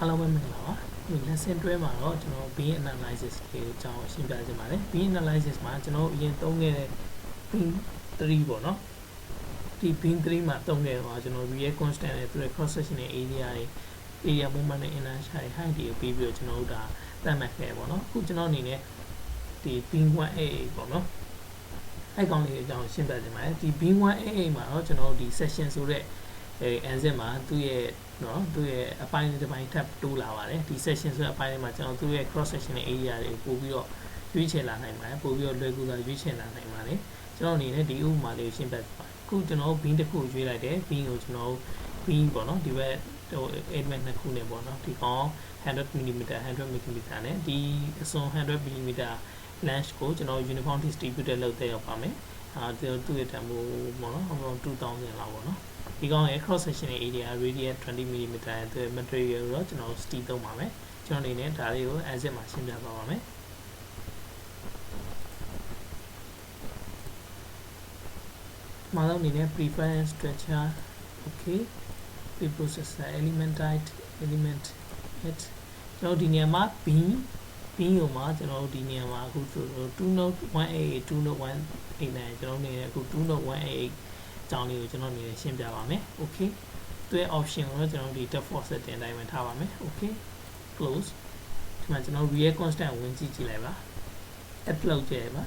အားလုံးပဲမင်္ဂလာပါဒီ lesson တွဲမှာတော့ကျွန်တော် beam analysis ကိုအကြောင်းရှင်းပြခြင်းပါတယ် beam analysis မှာကျွန်တော်အရင်သုံးခဲ့တဲ့ beam 3ပေါ့နော်ဒီ beam 3မှာသုံးခဲ့တော့ကျွန်တော် real constant နဲ့သူရဲ့ cross sectional area တွေ area movement နဲ့ inertia တွေ height တွေကိုပြီးပြီးတော့ကျွန်တော်တို့ဒါသတ်မှတ်ခဲ့ပေါ့နော်အခုကျွန်တော်အနေနဲ့ဒီ beam 1AA ပေါ့နော်အဲ့ကောင်လေးအကြောင်းရှင်းပြခြင်းပါတယ်ဒီ beam 1AA မှာတော့ကျွန်တော်တို့ဒီ section ဆိုတဲ့ အဲ answer မှာသူ့ရဲ့နော်သူ့ရဲ့အပိုင်းတစ်ပိုင်းထပ်တိုးလာပါတယ်ဒီ section ဆိုတဲ့အပိုင်းလေးမှာကျွန်တော်သူ့ရဲ့ cross section area တွေကိုပို့ပြီးတော့ရွေးချယ်လာနိုင်ပါတယ်ပို့ပြီးတော့လွယ်ကူစွာရွေးချယ်လာနိုင်ပါတယ်ကျွန်တော်အနေနဲ့ဒီဥပမာလေးကိုရှင်းပြပါအခုကျွန်တော် beam တစ်ခုရွေးလိုက်တယ် beam ကိုကျွန်တော် beam ပေါ့နော်ဒီဘက်ဟို element နှစ်ခုနဲ့ပေါ့နော်ဒီကောင်100 mm 100 mm နဲ့ဒီအစွန်100 mm length ကိုကျွန်တော် uniform distributed လုပ်တဲ့ရောက်ပါမယ် အာသူသူ့ရဲ့တန်ဖိုးပေါ့နော်2000လောက်ပေါ့နော်ဒီကောင်ရဲ့ cross sectional area radius 20 mm ရဲ့သူရဲ့ material ကိုတော့ကျွန်တော် steel သုံးပါမယ်ကျွန်တော်အနေနဲ့ဒါလေးကို asset မှာရှင်းပြပါပါမယ်မှာတော့အနေနဲ့ preference structure okay preprocessor element type element it ကျွန်တော်ဒီနေရာမှာ beam beam ကိုမှာကျွန်တော်တို့ဒီနေရာမှာအခု2 note 188 2 note 189ကျွန်တော်နေအခု2 note 188အကြောင်းလေးကိုကျွန်တော်နေနဲ့ရှင်းပြပါမယ် okay သူရဲ့ option ကိုတော့ကျွန်တော်ဒီ default setting အတိုင်းပဲထားပါမယ် okay close ဒီမှာကျွန်တော် real constant ဝင်ကြည့်ကြည့်လိုက်ပါ add လုပ်ကြည့်လိုက်ပါ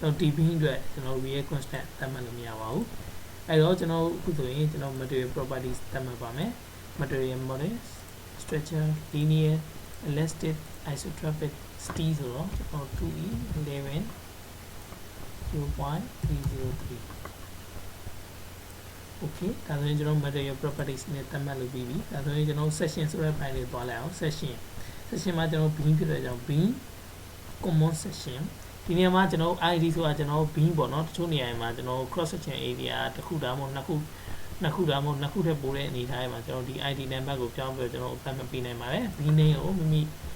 တော့ db အတွက်ကျွန်တော် real constant သတ်မှတ်လို့မရပါဘူးအဲ့တော့ကျွန်တော်အခုဆိုရင်ကျွန်တော် material properties သတ်မှတ်ပါမယ် material models structure linear elastic isotropic steel ဆိုတော့ကျွန်တော် 2e 11 0.303 okay ဒါဆိုရင်ကျွန်တော် material properties နဲ့သတ်မှတ်လုပ်ပြီးပြီဒါဆိုရင်ကျွန်တော် section ဆိုတဲ့ file လေးသွားလိုက်အောင် section section မှာကျွန်တော် beam ဖြစ်တဲ့ကြောင့် beam common section ဒီနေရာမှာကျွန်တော် ID ဆိုတာကျွန်တော် beam ပေါ့နော်တချို့နေရာမှာကျွန်တော် cross section area တစ်ခုဒါမှမဟုတ်နှစ်ခုနှစ်ခုဒါမှမဟုတ်နှစ်ခုထက်ပိုတဲ့အနေအထားမှာကျွန်တော်ဒီ ID number ကိုပြောင်းပြီးတော့ကျွန်တော်အသတ်မှတ်ပေးနိုင်ပါတယ် beam name ကိုမိမိအ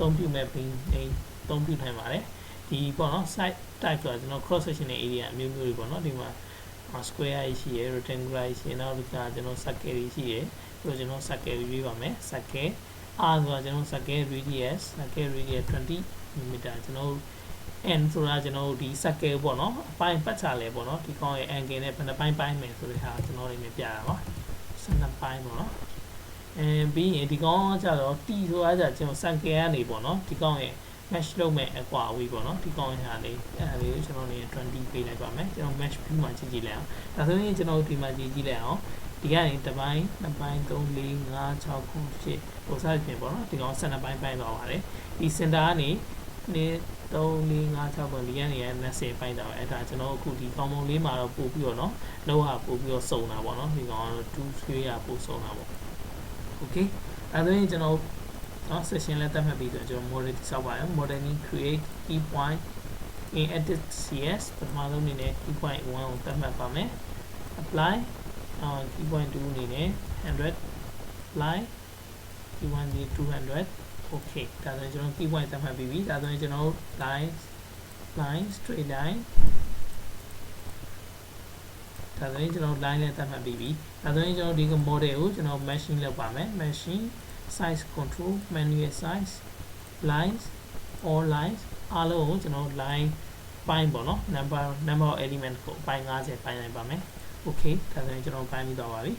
သုံးပြုမဲ့ beam name အသုံးပြုနိုင်ပါတယ်ဒီပေါ့နော် site type ဆိုတာကျွန်တော် cross section area အမျိုးမျိုးတွေပေါ့နော်ဒီမှာ square ရရှိရယ် rectangular ရရှိရယ်နောက်ကကျွန်တော် circle ရရှိရယ်ပြီးတော့ကျွန်တော် circle ရွေးပါမယ် circle r ဆိုတာကျွန်တော် circle radius circle radius 20 mm ကျွန်တော် n ဆိုတာကျွန်တော်ဒီ circle ပေါ့နော်အပိုင်းပတ်ချလဲပေါ့နော်ဒီကောင်ရဲ့ angle နဲ့ဘယ်နှပိုင်းပိုင်းမယ်ဆိုတဲ့ဟာကျွန်တော်တွေနဲ့ပြရပါ12ပိုင်းပေါ့နော် အင်းပြီးရင်ဒီကောင်ကကြတော့ t ဆိုအားကြကျွန်တော်စံကဲကနေပေါ့နော်ဒီကောင်ရဲ့ match လုပ်မဲ့အကွာအဝေးပေါ့နော်ဒီကောင်ရာလေးအဲ့ဒါလေးကိုကျွန်တော်နေ20ပေးလိုက်ပါမယ်ကျွန်တော် match view မှာကြည့်ကြည့်လိုက်အောင်ဒါဆိုရင်ကျွန်တော်ဒီမှာကြည့်ကြည့်လိုက်အောင်ဒီကနေတစ်ပိုင်းနှစ်ပိုင်း3 4 5 6 9 10ပုံစံပြင်ပေါ့နော်ဒီကောင်12ပိုင်းပိုင်းသွားပါတယ်ဒီ center ကနေနေ3 4 5 6 9ဒီကနေရ20ပိုင်းသွားတယ်အဲ့ဒါကျွန်တော်အခုဒီကောင်ပုံလေးမှာတော့ပို့ပြီးတော့နော်လောက်ဟာပို့ပြီးတော့စုံတာပေါ့နော်ဒီကောင်ကတော့2 3ရပို့စုံတာပေါ့ okay အဲ့ဒါရင်ကျွန်တော်နော် session လည်းတက်မှတ်ပြီးတော့ကျွန်တော် model တိစောက်ပါရအောင် modeling create key point in edit cs ပထမဆုံးအနေနဲ့ key point 1ကိုတက်မှတ်ပါမယ် apply အော် key point 2အနေနဲ့100 apply key point 200 okay ဒါဆိုရင်ကျွန်တော် key point တက်မှတ်ပြီးပြီဒါဆိုရင်ကျွန်တော် line line straight line ဒါဆိုရင်ကျွန်တော် line နဲ့သတ်မှတ်ပြီးပြီဒါဆိုရင်ကျွန်တော်ဒီ model ကိုကျွန်တော် machine လောက်ပါမယ် machine size control manual size lines all lines အားလုံးကိုကျွန်တော် line ပိုင်းပေါ့နော် number number of element ကိုပိုင်း50ပိုင်းလိုက်ပါမယ် okay ဒါဆိုရင်ကျွန်တော်ပိုင်းပြီးတော့ပါပြီ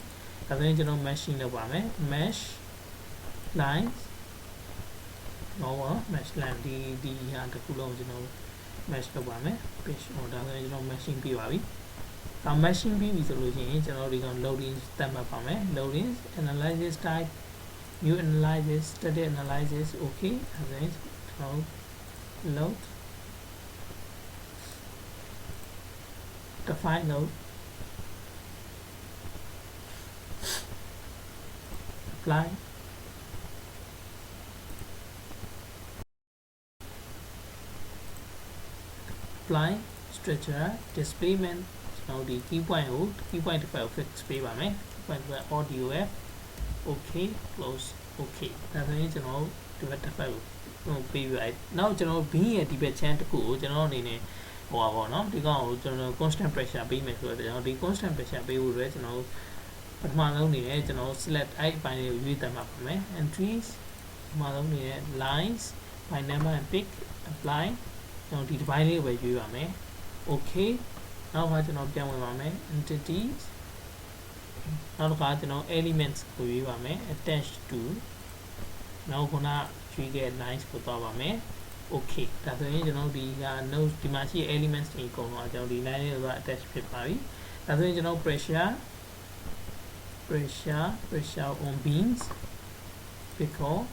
ဒါဆိုရင်ကျွန်တော် machine လောက်ပါမယ် mesh lines တော့ mesh line ဒီဒီဟာတစ်ခုလုံးကျွန်တော် mesh လုပ်ပါမယ် page order ဆိုရင်ကျွန်တော် machine ပြပါပြီဒါ machine ပြီးပြီဆိုလို့ရှိရင်ကျွန်တော်ဒီကောင် loading သတ်မှတ်ပါမယ် loading analysis type new analysis static analysis okay အဲဒါကျွန်တော် load define load apply apply structure displacement ကျွန်တော်ဒီ key point ကို key point တစ်ဖက်ကို fix ပေးပါမယ် key point တစ်ဖက် audio f okay close okay ဒါဆိုရင်ကျွန်တော်ဒီဘက်တစ်ဖက်ကိုဟိုပေးပြလိုက်နောက်ကျွန်တော် bin ရဲ့ဒီဘက် channel တစ်ခုကိုကျွန်တော်အနေနဲ့ဟိုပါပေါ့နော်ဒီကောင်ကိုကျွန်တော် constant pressure ပေးမယ်ဆိုတော့ကျွန်တော်ဒီ constant pressure ပေးဖို့အတွက်ကျွန်တော်ပထမဆုံးနေနဲ့ကျွန်တော် select အဲ့အပိုင်းလေးကိုရွေးတက်မှာပါမယ် entries ပထမဆုံးနေနဲ့ lines by number and pick apply ကျွန်တော်ဒီတစ်ပိုင်းလေးကိုပဲရွေးပါမယ် okay နောက်ကကျွန်တော်ပြန်ဝင်ပါမယ် entities နောက်တစ်ခါကျွန်တော် elements ကိုရွေးပါမယ် attach to နောက်ခုနရွေးခဲ့ lines ကိုသွားပါမယ် okay ဒါဆိုရင်ကျွန်တော်ဒီက note ဒီမှာရှိတဲ့ elements တွေအကုန်လုံးကျွန်တော်ဒီ line လေးကို attach ဖြစ်ပါပြီဒါဆိုရင်ကျွန်တော် pressure pressure pressure on beams because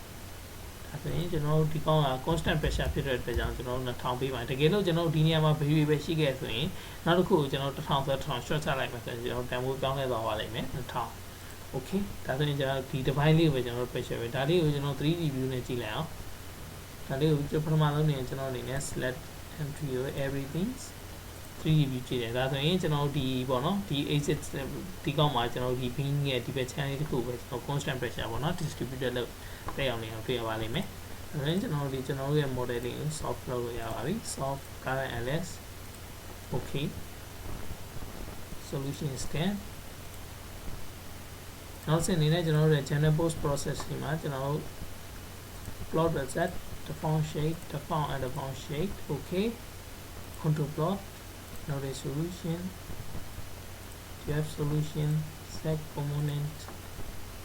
ဒါဆိုရင်ကျွန်တော်တို့ဒီကောင်က constant pressure ဖြစ်တဲ့အတွက်ကြောင့်ကျွန်တော်တို့1000ပေးပါတယ်တကယ်လို့ကျွန်တော်တို့ဒီနေရာမှာ vary ပဲရှိခဲ့ဆိုရင်နောက်တစ်ခုကိုကျွန်တော်1000ဆို1000 short ချလိုက်မှဆိုရင်ကျွန်တော်တန်ဖိုးပြောင်းလဲသွားပါလိမ့်မယ်1000 okay ဒါဆိုရင်ကျွန်တော်ဒီ device လေးကိုပဲကျွန်တော်တို့ pressure ပဲဒါလေးကိုကျွန်တော် 3D view နဲ့ကြည့်လိုက်အောင်ဒါလေးကိုကျွန်တော်ပထမဆုံးနေကျွန်တော်အနေနဲ့ select entry ကို everything 3D view ကြည့်တယ်ဒါဆိုရင်ကျွန်တော်ဒီပေါ့နော်ဒီ exit ဒီကောက်မှာကျွန်တော်ဒီ beam ရဲ့ဒီဘက် channel တစ်ခုပဲကျွန်တော် constant pressure ပေါ့နော် distributed လို့တက်အောင်နေအောင်တွေ့ရပါလိမ့်မယ်အဲဒါကျွန်တော်ဒီကျွန်တော်ရဲ့ model လေးကို soft လုပ်လို့ရပါပြီ soft current ls okay solution scan နောက်ဆက်အနေနဲ့ကျွန်တော်တို့ရဲ့ channel post process ဒီမှာကျွန်တော်တို့ plot reset default shape default and default shape okay control plot now the solution you have solution set component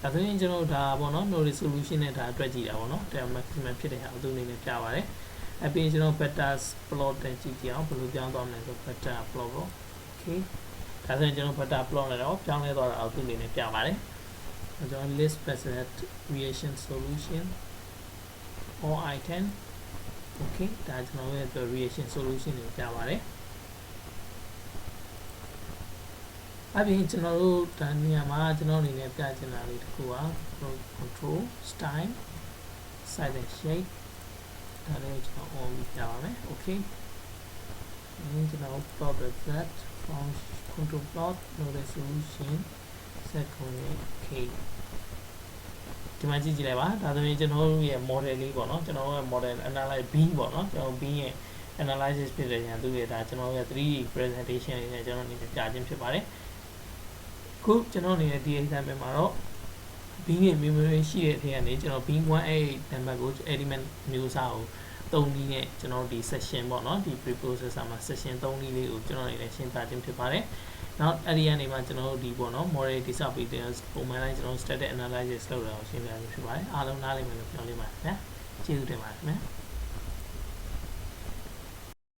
ဒါဆိုရင်ကျွန်တော်ဒါပေါ့နော် no resolution နဲ့ဒါအတွက်ကြည့်တာပေါ့နော်ဒါ maximum ဖြစ်တဲ့ဟာအတူအနေနဲ့ပြပါတယ်အပြင်ကျွန်တော် better plot နဲ့ကြည့်ကြည့်အောင်ဘယ်လိုပြောင်းသွားမလဲဆို better plot ပေါ့ okay ဒါဆိုရင်ကျွန်တော် better plot နဲ့တော့ပြောင်းလဲသွားတာအတူအနေနဲ့ပြပါတယ်ကျွန်တော် list preset creation solution or item okay ဒါကျွန်တော်ရဲ့ variation solution ကိုပြပါတယ် အပြင်ကျွန်တော်တို့ဒါနေရာမှာကျွန်တော်အနေနဲ့ပြချင်တာလေးတစ်ခုက control style size and shape ဒါလေးကျွန်တော် on ပြပါမယ် okay ဒီကျွန်တော် plot that function control plot no resolution set coordinate okay ဒီမှာကြည့်ကြည့်လိုက်ပါဒါဆိုရင်ကျွန်တော်တို့ရဲ့ model လေးပေါ့နော်ကျွန်တော်တို့ရဲ့ model analyze B ပေါ့နော်ကျွန်တော် B ရဲ့ analysis ဖြစ်တဲ့ညာသူရဲ့ဒါကျွန်တော်ရဲ့ 3D presentation လေးနဲ့ကျွန်တော်အနေနဲ့ပြခြင်းဖြစ်ပါတယ် ခုကျွန်တော်အနေနဲ့ဒီ example မှာတော့ B ရဲ့ memory ရှိတဲ့အထက်ကနေကျွန်တော် B188 number ကို element မျိုးစားကို3နည်းနဲ့ကျွန်တော်ဒီ session ပေါ့နော်ဒီ preprocessor မှာ session 3နည်းလေးကိုကျွန်တော်အနေနဲ့ရှင်းပြခြင်းဖြစ်ပါတယ်နောက်အဲ့ဒီကနေမှကျွန်တော်တို့ဒီပေါ့နော် model တိစောက်ပြီးတဲ့ပုံမှန်တိုင်းကျွန်တော် static analysis လုပ်ရအောင်ရှင်းပြရမှာဖြစ်ပါတယ်အားလုံးနားလည်မယ်လို့ပြောလိမ့်ပါတယ်ခင်ဗျာကျေးဇူးတင်ပါတယ်ခင်ဗျာ